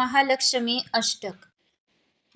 महालक्ष्मी अष्टक.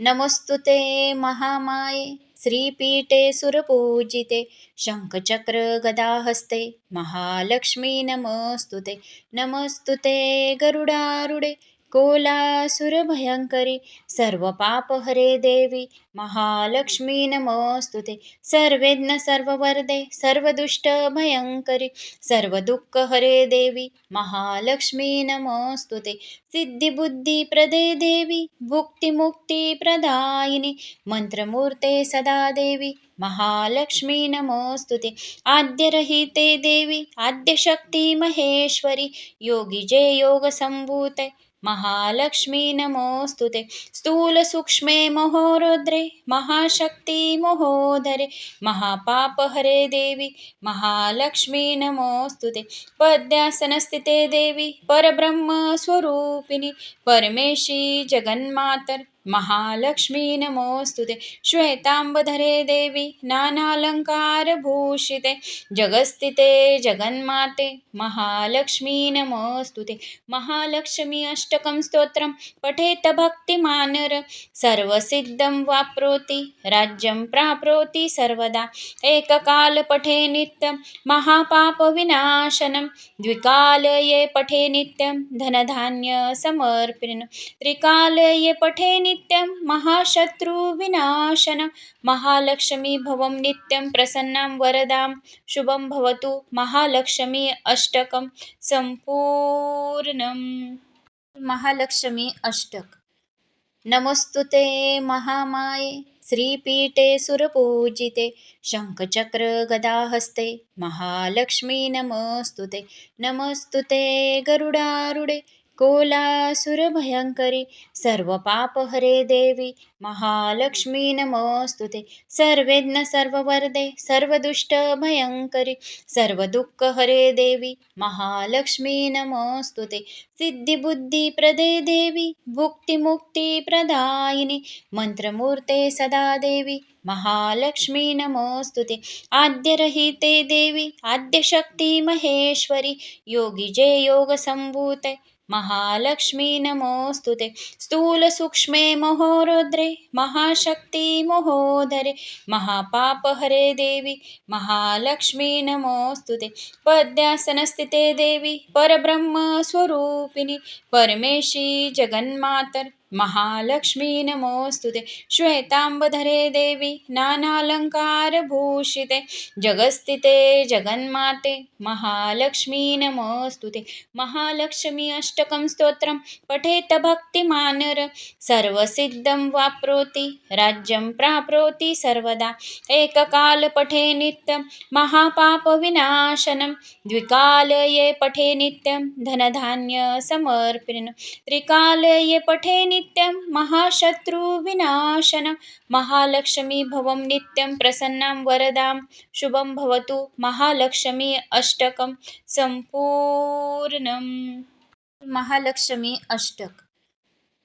नमस्तुते महामाये श्रीपीठे सुरपूजिते शङ्खचक्र गदाहस्ते महालक्ष्मी नमस्तुते. नमस्तुते गरुडारुडे कोलासुरभयङ्करी सर्वपापहरे देवी महालक्ष्मी नमस्तुते. सर्वेज्ञ सर्ववरदे सर्वदुष्टभयङ्करी सर्वदुःखहरे देवी महालक्ष्मी नमस्तुते. सिद्धिबुद्धिप्रदे देवी भुक्तिमुक्तिप्रदायिनी मंत्रमूर्ते सदा देवी महालक्ष्मी नमोस्तुते. आद्यरहिते देवी आद्यशक्ती महेश्वरी योगी जे योग संभूते महालक्ष्मी नमोस्तुते स्थूल सूक्ष्मे महोरुद्रे महाशक्ति महोदरे महापापहरे देवी महालक्ष्मी नमोस्तुते पद्यासनस्थिते देवी परब्रह्मस्वरूपिणी परमेशी जगन्मातर महालक्ष्मी नमोस्तुते. श्वेताम्बधरे देवी नानालङ्कारभूषिते जगस्थिते जगन्माते महालक्ष्मी नमोस्तुते. महालक्ष्मी अष्टकं स्तोत्रं पठेत भक्तिमानर. सर्वसिद्धं वाप्नोति राज्यं प्राप्नोति सर्वदा. एककाल पठे नित्यं महापापविनाशनं द्विकालये पठे नित्यं धनधान्यसमर्पिनं त्रिकालये पठे नित्यं महाशत्रुविनाशनं। महालक्ष्मी भवं नित्यं प्रसन्नां वरदां। शुभं भवतु महालक्ष्मी अष्टकं सम्पूर्णं महालक्ष्मी अष्टक। नमस्तुते महामाये श्रीपीठे सुरपूजिते शङ्खचक्रगदाहस्ते महालक्ष्मी नमस्तु ते। नमस्तुते नमस्तुते गरुडारुडे कोलासुरभयङ्करी सर्वपापहरे देवी महालक्ष्मी नमोस्तुते सर्वेज्ञ सर्ववरदे सर्वदुष्टभयङ्करी सर्वदुःखहरे देवी महालक्ष्मी नमोस्तुते सिद्धिबुद्धिप्रदे देवी भुक्तिमुक्तिप्रदायिनी मंत्रमूर्ते सदा देवी महालक्ष्मी नमोस्तुते आद्यरहिते देवी आद्यशक्ती महेश्वरी योगी जे योग संभूते महालक्ष्मी नमोस्तुते स्थूलसूक्ष्मे महोरुद्रे महाशक्ति महोदरे महापापहरे देवी महालक्ष्मी नमोस्तुते पद्यासनस्थिते देवी परब्रह्मस्वरूपिणी परमेशी जगन्मातर महालक्ष्मी नमोस्तुते श्वेताम्बधरे देवी नानालङ्कारभूषिते जगस्थिते जगन्माते महालक्ष्मी नमोस्तुते महालक्ष्मी अष्टकं स्तोत्रं पठेत भक्तिमानर। सर्वसिद्धं वाप्नोति राज्यं प्राप्नोति सर्वदा। एककाल पठे नित्यं महापापविनाशनं द्विकालये पठे नित्यं धनधान्यसमर्पिनं त्रिकालये पठे नित्यं महाशत्रुविनाशन। महालक्ष्मी भवं नित्यं प्रसन्नां वरदां। शुभं भवतु महालक्ष्मी अष्टकं सम्पूर्णम्। महालक्ष्मी अष्टक।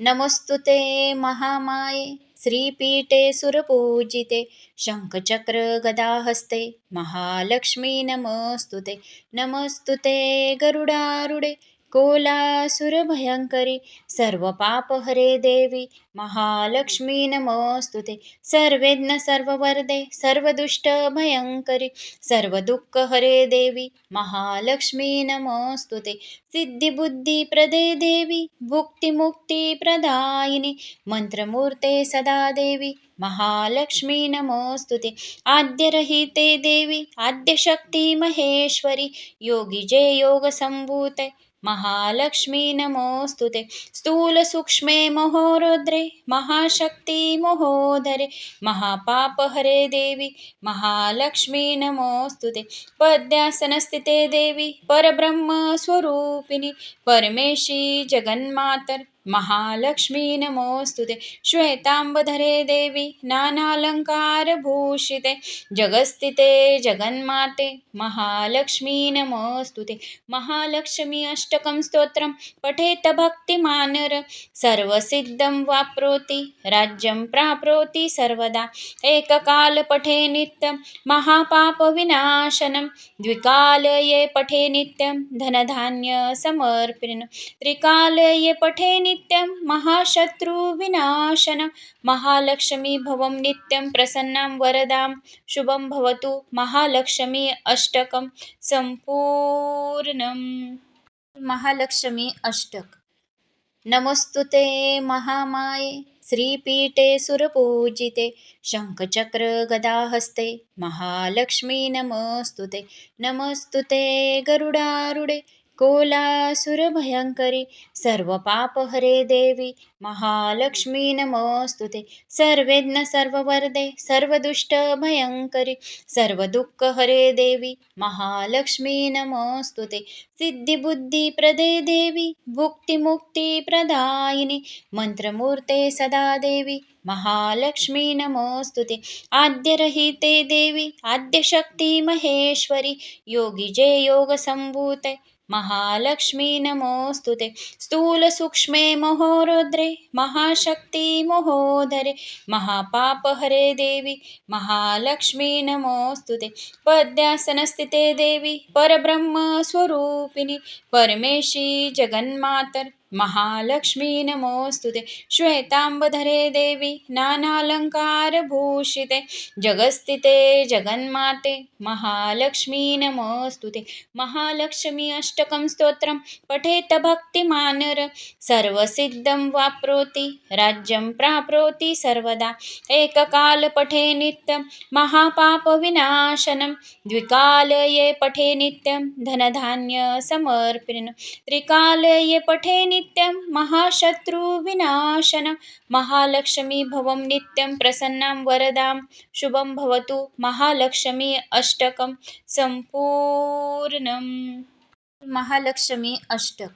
नमस्तुते महामाये श्रीपीठे सुरपूजिते शङ्खचक्र गदाहस्ते महालक्ष्मी नमस्तुते। नमस्तुते गरुडारुडे। कोलासुरभयङ्करी सर्वपापहरे देवी महालक्ष्मी नमोस्तुते सर्वेज्ञ सर्ववरदे सर्वदुष्टभयङ्करी सर्वदुःखहरे देवी महालक्ष्मी नमोस्तुते सिद्धिबुद्धिप्रदे देवी भुक्तिमुक्तिप्रदायिनी मंत्रमूर्ते सदा देवी महालक्ष्मी नमोस्तुते आद्यरहिते देवी आद्यशक्ती महेश्वरी योगी जे योग संभूते महालक्ष्मी नमोस्तुते ते। स्थूलसूक्ष्मे महोरुद्रे महाशक्ती महोदरे महापापहरे देवी महालक्ष्मी नमोस्तुते पद्यासनस्थिते देवी परब्रह्मस्वरूपिणी परमेशी जगन्मातर् महालक्ष्मी नमोस्तुते. श्वेताम्बधरे देवी नानालङ्कारभूषिते जगस्थिते जगन्माते महालक्ष्मी नमोस्तुते. महालक्ष्मी अष्टकं स्तोत्रं पठेत भक्तिमानर. सर्वसिद्धं वाप्नोति राज्यं प्राप्नोति सर्वदा. एककाल पठे नित्यं महापापविनाशनं द्विकालये पठे नित्यं धनधान्यसमर्पिनं त्रिकालये पठे नित्यं नित्यं महाशत्रुविनाशन। महालक्ष्मी भवं नित्यं प्रसन्नां वरदां। शुभं भवतु महालक्ष्मी अष्टकं सम्पूर्णं महालक्ष्मी अष्टक। नमस्तुते महामाये श्रीपीठे सुरपूजिते शङ्खचक्रगदाहस्ते महालक्ष्मी नमस्तुते नमस्तुते गरुडारुडे कोलासुरभयङ्करि सर्वपापहरे देवी महालक्ष्मी नमस्तुते. सर्वेज्ञ सर्ववरदे सर्वदुष्टभयङ्करि सर्वदुःखहरे देवी महालक्ष्मी नमस्तुते. सिद्धिबुद्धिप्रदे देवी भुक्तिमुक्तिप्रदायिनि मन्त्रमूर्ते सदा देवी महालक्ष्मी नमोस्तुते. आद्यरहिते देवी आद्यशक्ती महेश्वरी योगिजे योगसम्भूते महालक्ष्मी नमोस्तुते स्थूलसूक्ष्मे महोरुद्रे महाशक्ती महोदरे महापापहरे देवी महालक्ष्मी नमोस्तुते पद्यासनस्थिते देवी परब्रह्मस्वरूपिणि परमेशी जगन्मातर महालक्ष्मी नमोस्तुते श्वेताम्बधरे देवी नानालङ्कारभूषिते जगस्थिते जगन्माते महालक्ष्मी नमोस्तुते महालक्ष्मी अष्टकं स्तोत्रं पठेत भक्तिमानर। सर्वसिद्धं वाप्नोति राज्यं प्राप्नोति सर्वदा। एककाल पठे नित्यं महापापविनाशनं द्विकालये पठे नित्यं धनधान्यसमर्पिण त्रिकालये पठे नित्यं नित्यं महाशत्रुविनाशन। महालक्ष्मी भवं नित्यं प्रसन्नां वरदां। शुभं भवतु महालक्ष्मी अष्टकं सम्पूर्णं महालक्ष्मी अष्टक।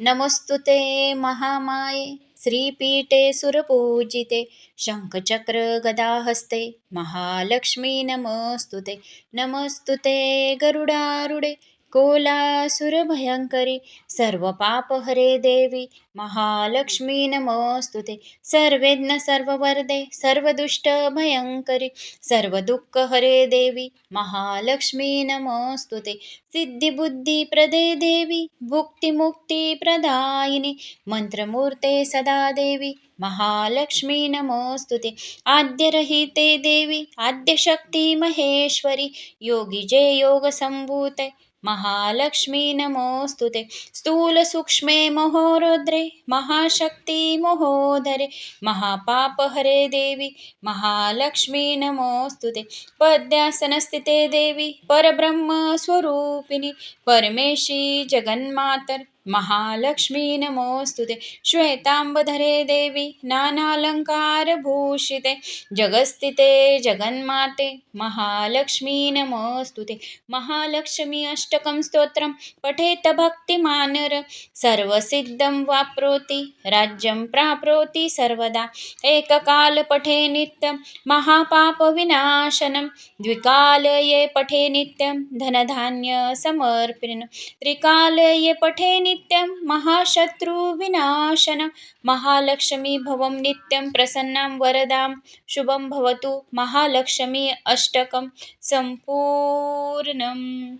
नमस्तुते महामाये श्रीपीठे सुरपूजिते शङ्खचक्रगदाहस्ते महालक्ष्मी नमस्तुते नमस्तुते गरुडारुडे कोलासुरभयङ्करि सर्वपापहरे देवी महालक्ष्मी नमोस्तुते सर्वेज्ञ सर्ववरदे सर्वदुष्टभयङ्करि सर्वदुःखहरे देवी महालक्ष्मी नमोस्तुते सिद्धिबुद्धिप्रदे देवी भुक्तिमुक्तिप्रदायिनि मन्त्रमूर्ते सदा देवी महालक्ष्मी नमोस्तुते आद्यरहिते देवी आद्यशक्ती महेश्वरी योगिजे योगसम्भूते। महालक्ष्मी नमोस्तुते स्थूलसूक्ष्मे महोरुद्रे महाशक्ति महोदरे महापापहरे देवी महालक्ष्मी नमोस्तुते पद्यासनस्थिते देवी परब्रह्मस्वरूपिणी परमेशी जगन्मातर् महालक्ष्मी नमोस्तुते श्वेताम्बधरे देवी नानालङ्कारभूषिते जगस्थिते जगन्माते महालक्ष्मी नमोस्तुते महालक्ष्मी अष्टकं स्तोत्रं पठेत भक्तिमानर। सर्वसिद्धं वाप्नोति राज्यं प्राप्नोति सर्वदा। एककाल पठे नित्यं महापापविनाशनं द्विकालये पठे नित्यं धनधान्यसमर्पिण त्रिकालये पठे नित्यं नित्यं महाशत्रुविनाशन। महालक्ष्मी भवं नित्यं प्रसन्नां वरदां। शुभं भवतु महालक्ष्मी अष्टकं सम्पूर्णम्।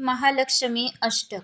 महालक्ष्मी अष्टक।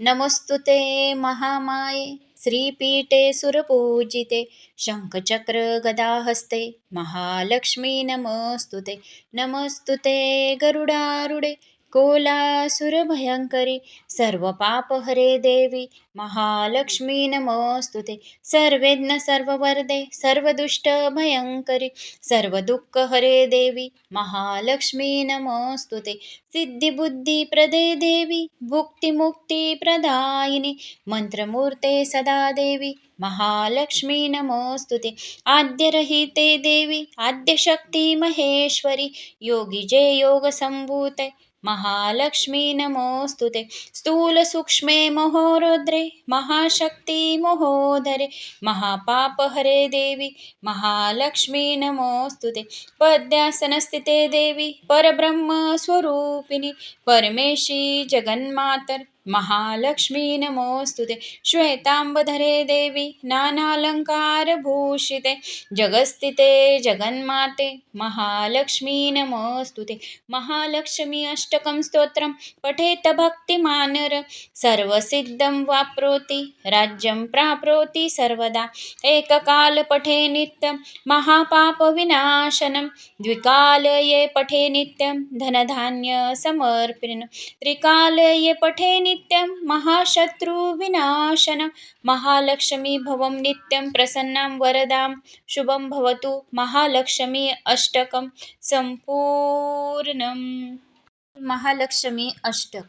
नमस्तुते महामाये श्रीपीठे सुरपूजिते शङ्खचक्रगदाहस्ते महालक्ष्मी नमस्तुते। नमस्तुते गरुडारुडे कोलासुरभयङ्करि सर्वपापहरे देवी महालक्ष्मी नमोस्तुते. सर्वेज्ञ सर्ववरदे सर्वदुष्टभयङ्करि सर्वदुःखहरे देवी महालक्ष्मी नमोस्तुते. सिद्धिबुद्धिप्रदे देवी भुक्तिमुक्तिप्रदायिनि मन्त्रमूर्ते सदा देवी महालक्ष्मी नमोस्तुते. आद्यरहिते देवी आद्यशक्ती महेश्वरी योगिजे योगसम्भूते. महालक्ष्मी नमोस्तुते स्थूलसूक्ष्मे महोरुद्रे महाशक्ती महोदरे महापापहरे देवी महालक्ष्मी नमोस्तुते पद्यासनस्थिते देवी परब्रह्मस्वरूपिणी परमेशी जगन्मातर् महालक्ष्मी नमोऽस्तु ते श्वेताम्बधरे देवी नानालङ्कारभूषिते जगस्थिते जगन्माते महालक्ष्मी नमोऽस्तु ते महालक्ष्मी अष्टकं स्तोत्रं पठेत भक्तिमानर. सर्वसिद्धं वाप्नोति राज्यं प्राप्नोति सर्वदा. एककाल पठे नित्यं महापापविनाशनं द्विकालये पठे नित्यं धनधान्यसमर्पिण त्रिकालये पठे नित्यं महाशत्रुविनाशनं। महालक्ष्मी भवं नित्यं प्रसन्नां वरदां। शुभं भवतु महालक्ष्मी अष्टकं सम्पूर्णं महालक्ष्मी अष्टक।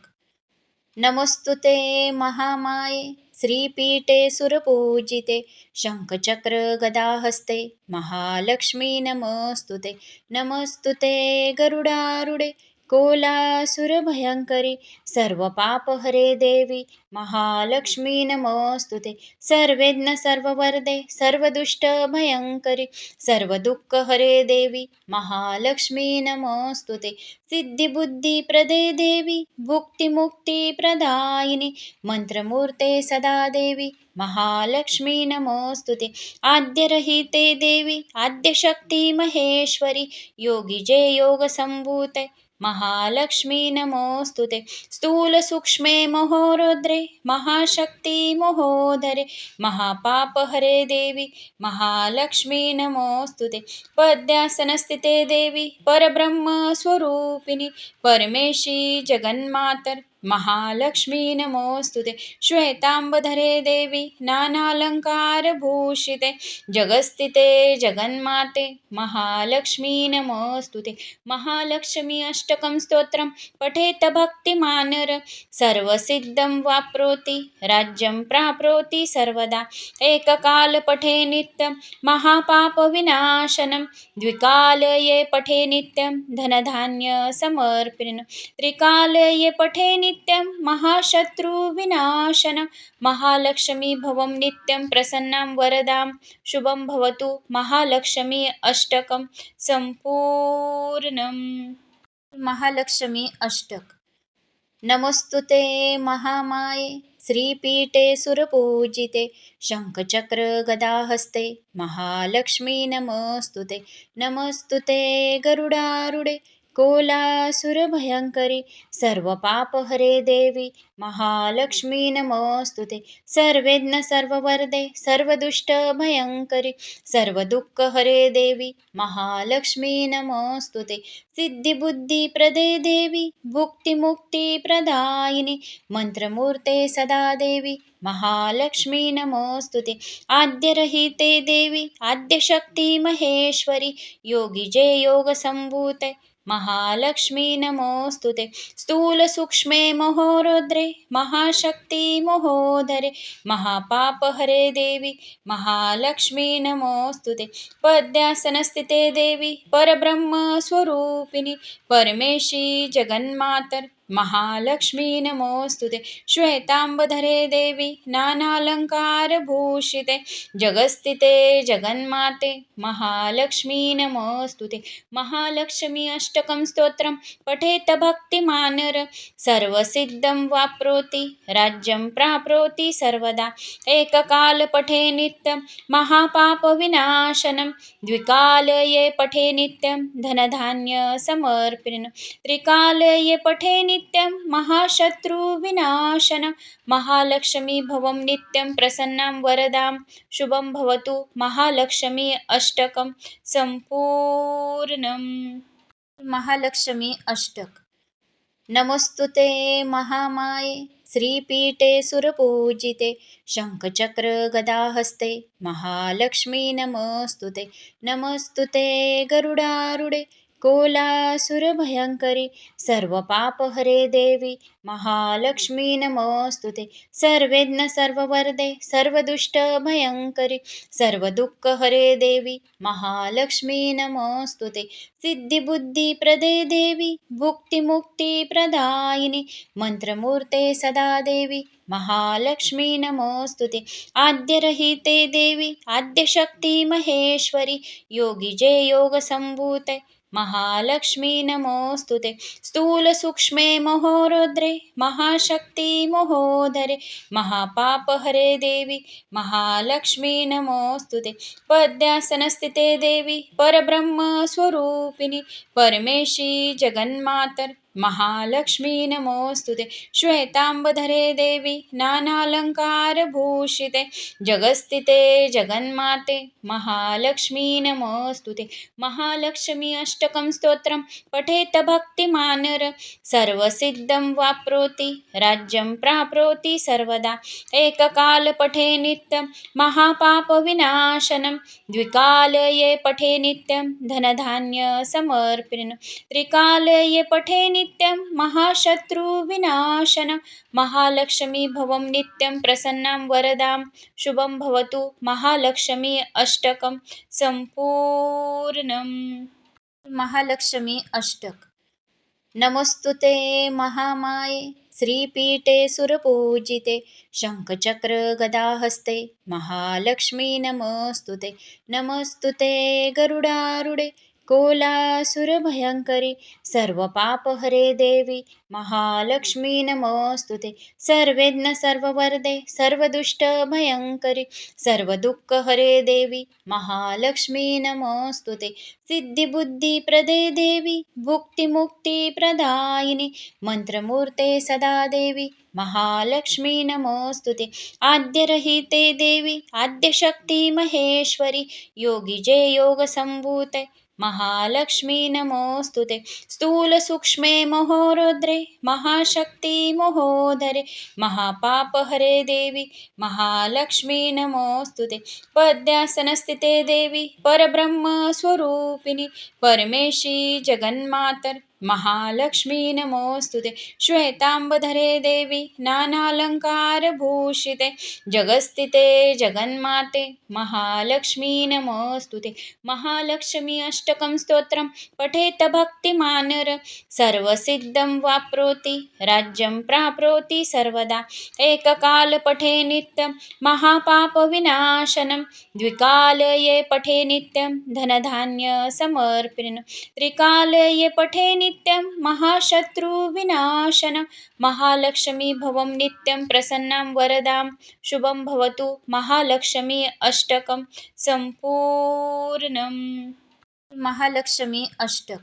नमस्तुते महामाये श्रीपीठे सुरपूजिते शङ्खचक्रगदाहस्ते महालक्ष्मी नमस्तु ते। नमस्तुते नमस्तुते गरुडारुडे कोलासुरभयङ्करि सर्वपापहरे देवी महालक्ष्मी नमोऽस्तु ते सर्वेज्ञ सर्ववरदे सर्वदुष्टभयङ्करि सर्वदुःखहरे देवी महालक्ष्मी नमोऽस्तु ते सिद्धिबुद्धिप्रदे देवी भुक्तिमुक्तिप्रदायिनि मन्त्रमूर्ते सदा देवी महालक्ष्मी नमोऽस्तु ते आद्यरहिते देवी आद्यशक्ती महेश्वरी योगिजे योगसम्भूते महालक्ष्मी नमोऽस्तु ते स्थूलसूक्ष्मे महोरुद्रे महाशक्ति महोदरे महापापहरे देवी महालक्ष्मी नमोऽस्तु ते पद्यासनस्थिते देवी परब्रह्मस्वरूपिणी परमेशी जगन्मातर महालक्ष्मी नमोऽस्तु ते श्वेताम्बधरे देवी नानालङ्कारभूषिते जगस्थिते जगन्माते महालक्ष्मी नमोऽस्तु ते महालक्ष्मी अष्टकं स्तोत्रं पठेत भक्तिमानर। सर्वसिद्धं वाप्नोति राज्यं प्राप्नोति सर्वदा। एककाल पठे नित्यं महापापविनाशनं द्विकालये पठे नित्यं धनधान्यसमर्पिण त्रिकालये पठे नित्यं महाशत्रुविनाशन। महालक्ष्मी भवं नित्यं प्रसन्नां वरदां। शुभं भवतु महालक्ष्मी अष्टकं सम्पूर्णम्। महालक्ष्मी अष्टक। नमस्तुते महामाये श्रीपीठे सुरपूजिते शङ्खचक्रगदाहस्ते महालक्ष्मी नमोऽस्तु ते नमस्तु ते गरुडारुडे। कोलासुरभयङ्करि सर्वपापहरे देवी महालक्ष्मी नमोऽस्तु ते सर्वेज्ञ सर्ववरदे सर्वदुष्टभयङ्करि सर्वदुःखहरे देवी महालक्ष्मी नमोऽस्तु ते सिद्धिबुद्धिप्रदे देवी भुक्तिमुक्तिप्रदायिनि मन्त्रमूर्ते सदा देवी महालक्ष्मी नमोऽस्तु ते आद्यरहिते देवी आद्यशक्ती महेश्वरी योगिजे योगसम्भूते। महालक्ष्मी नमोऽस्तु ते। स्थूलसूक्ष्मे महोरुद्रे महाशक्ति महोदरे महापापहरे देवी महालक्ष्मी नमोऽस्तु ते। पद्यासनस्थिते देवी परब्रह्मस्वरूपिणी परमेशी जगन्मातर् महालक्ष्मी नमोऽस्तु ते श्वेताम्बधरे देवी नानालङ्कारभूषिते जगस्थिते जगन्माते महालक्ष्मी नमोऽस्तु ते महालक्ष्मी अष्टकं स्तोत्रं पठेत भक्तिमानर. सर्वसिद्धं वाप्नोति राज्यं प्राप्नोति सर्वदा. एककाल पठे नित्यं महापापविनाशनं द्विकालये पठे नित्यं धनधान्यसमर्पिण त्रिकालये पठे नित्यं नित्यं महाशत्रुविनाशन। महालक्ष्मी भवं नित्यं प्रसन्नां वरदां। शुभं भवतु महालक्ष्मी अष्टकं सम्पूर्णम्। महालक्ष्मी अष्टक। नमस्तुते महामाये श्रीपीठे सुरपूजिते शङ्खचक्रगदाहस्ते महालक्ष्मी नमोऽस्तु ते। नमस्तु ते गरुडारुडे कोलासुरभयङ्करि सर्वपापहरे देवी महालक्ष्मी नमोऽस्तु ते सर्वेज्ञ सर्ववरदे सर्वदुष्टभयङ्करि सर्वदुःखहरे देवी महालक्ष्मी नमोऽस्तु ते सिद्धिबुद्धिप्रदे देवी भुक्तिमुक्तिप्रदायिनि मन्त्रमूर्ते सदा देवी महालक्ष्मी नमोऽस्तु ते आद्यरहिते देवी आद्यशक्ती महेश्वरी योगिजे योगसम्भूते। महालक्ष्मी नमोऽस्तु ते। स्थूलसूक्ष्मे महोरुद्रे महाशक्ति महोदरे महापापहरे देवी महालक्ष्मी नमोऽस्तु ते। पद्यासनस्थिते देवी परब्रह्मस्वरूपिणी परमेशी जगन्मातर महालक्ष्मी नमोऽस्तु ते श्वेतांबधरे देवी नानालङ्कारभूषिते जगस्थिते जगन्माते महालक्ष्मी नमोऽस्तु ते महालक्ष्मी अष्टकं स्तोत्रं पठेत भक्तिमानर। सर्वसिद्धं वाप्नोति राज्यं प्राप्नोति सर्वदा। एककाल पठे नित्यं महापापविनाशनं द्विकालये पठे नित्यं धनधान्यसमर्पिण त्रिकालये पठे नित्यं महाशत्रुविनाशन। महालक्ष्मी भवं नित्यं प्रसन्नां वरदां। शुभं भवतु महालक्ष्मी अष्टकं सम्पूर्णं महालक्ष्मी अष्टक। नमस्तुते महामाये श्रीपीठे सुरपूजिते शङ्खचक्रगदाहस्ते महालक्ष्मी नमस्तुते नमस्तुते गरुडारुडे कोलासुरभयङ्करी सर्वपापहरे देवी महालक्ष्मी नमोऽस्तु ते सर्वेज्ञ सर्ववरदे सर्वदुष्टभयङ्करि सर्वदुःखहरे देवी महालक्ष्मी नमोऽस्तु ते सिद्धिबुद्धिप्रदे देवी भुक्तिमुक्तिप्रदायिनि मन्त्रमूर्ते सदा देवी महालक्ष्मी नमोऽस्तु ते आद्यरहिते देवी आद्यशक्ती महेश्वरी योगिजे योगसम्भूते। महालक्ष्मी नमोऽस्तु ते। स्थूलसूक्ष्मे महोरुद्रे महाशक्ति महोदरे महापापहरे देवी महालक्ष्मी नमोऽस्तु ते। पद्यासनस्थिते देवी परब्रह्मस्वरूपिणी परमेशी जगन्मातर् महालक्ष्मी नमोऽस्तु ते। श्वेतांबधरे देवी नानालङ्कारभूषिते जगस्थिते जगन्माते महालक्ष्मी नमोऽस्तु ते। महालक्ष्मी अष्टकं स्तोत्रं पठेत भक्तिमानर। सर्वसिद्धं वाप्नोति राज्यं प्राप्नोति सर्वदा। एककाल पठे नित्यं महापापविनाशनं द्विकालये पठे नित्यं धनधान्यसमर्पिण त्रिकालये पठे नित्यं महाशत्रुविनाशन। महालक्ष्मी भवं नित्यं प्रसन्नां वरदां। शुभं भवतु महालक्ष्मी अष्टकं सम्पूर्णम्। महालक्ष्मी अष्टक।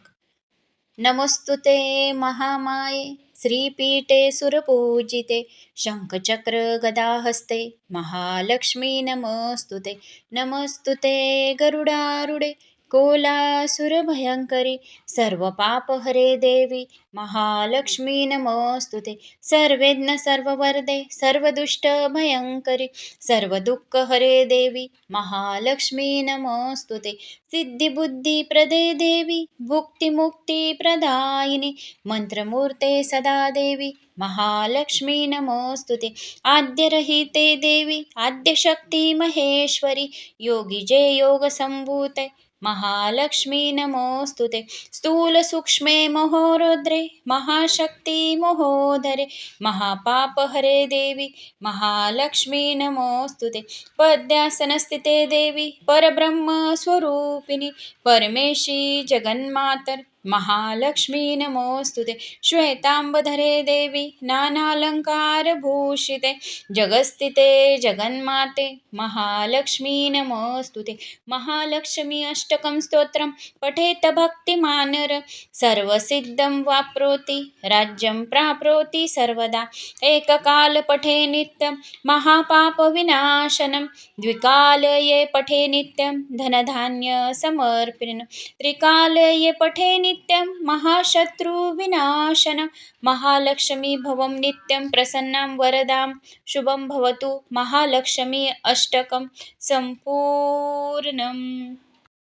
नमस्तुते महामाये श्रीपीठे सुरपूजिते शङ्खचक्रगदाहस्ते महालक्ष्मी नमोऽस्तु ते नमस्तुते गरुडारुडे कोलासुरभयङ्करी सर्वपापहरे देवी महालक्ष्मी नमोऽस्तु ते सर्वेज्ञ सर्ववरदे सर्वदुष्टभयङ्करि सर्वदुःखहरे देवी महालक्ष्मी नमोऽस्तु ते सिद्धिबुद्धिप्रदे देवी भुक्तिमुक्तिप्रदायिनि मन्त्रमूर्ते सदा देवी महालक्ष्मी नमोऽस्तु ते आद्यरहिते देवी आद्यशक्ती महेश्वरी योगिजे योगसम्भूते महालक्ष्मी नमोऽस्तु ते। स्थूलसूक्ष्मे महोरुद्रे महाशक्ती महोदरे महापापहरे देवी महालक्ष्मी नमोऽस्तु ते। पद्यासनस्थिते देवी परब्रह्मस्वरूपिणी परमेशी जगन्मातर् महालक्ष्मी नमोऽस्तु ते श्वेतांबधरे देवी नानालङ्कारभूषिते जगस्थिते जगन्माते महालक्ष्मी नमोऽस्तु ते महालक्ष्मी अष्टकं स्तोत्रं पठेत भक्तिमानर. सर्वसिद्धं वाप्नोति राज्यं प्राप्नोति सर्वदा. एककाल पठे नित्यं महापापविनाशनं द्विकालये पठे नित्यं धनधान्यसमर्पिण त्रिकालये पठे नित्यं महाशत्रुविनाशन। महालक्ष्मी भवं नित्यं प्रसन्नां वरदां। शुभं भवतु महालक्ष्मी अष्टकं। सम्पूर्णम्।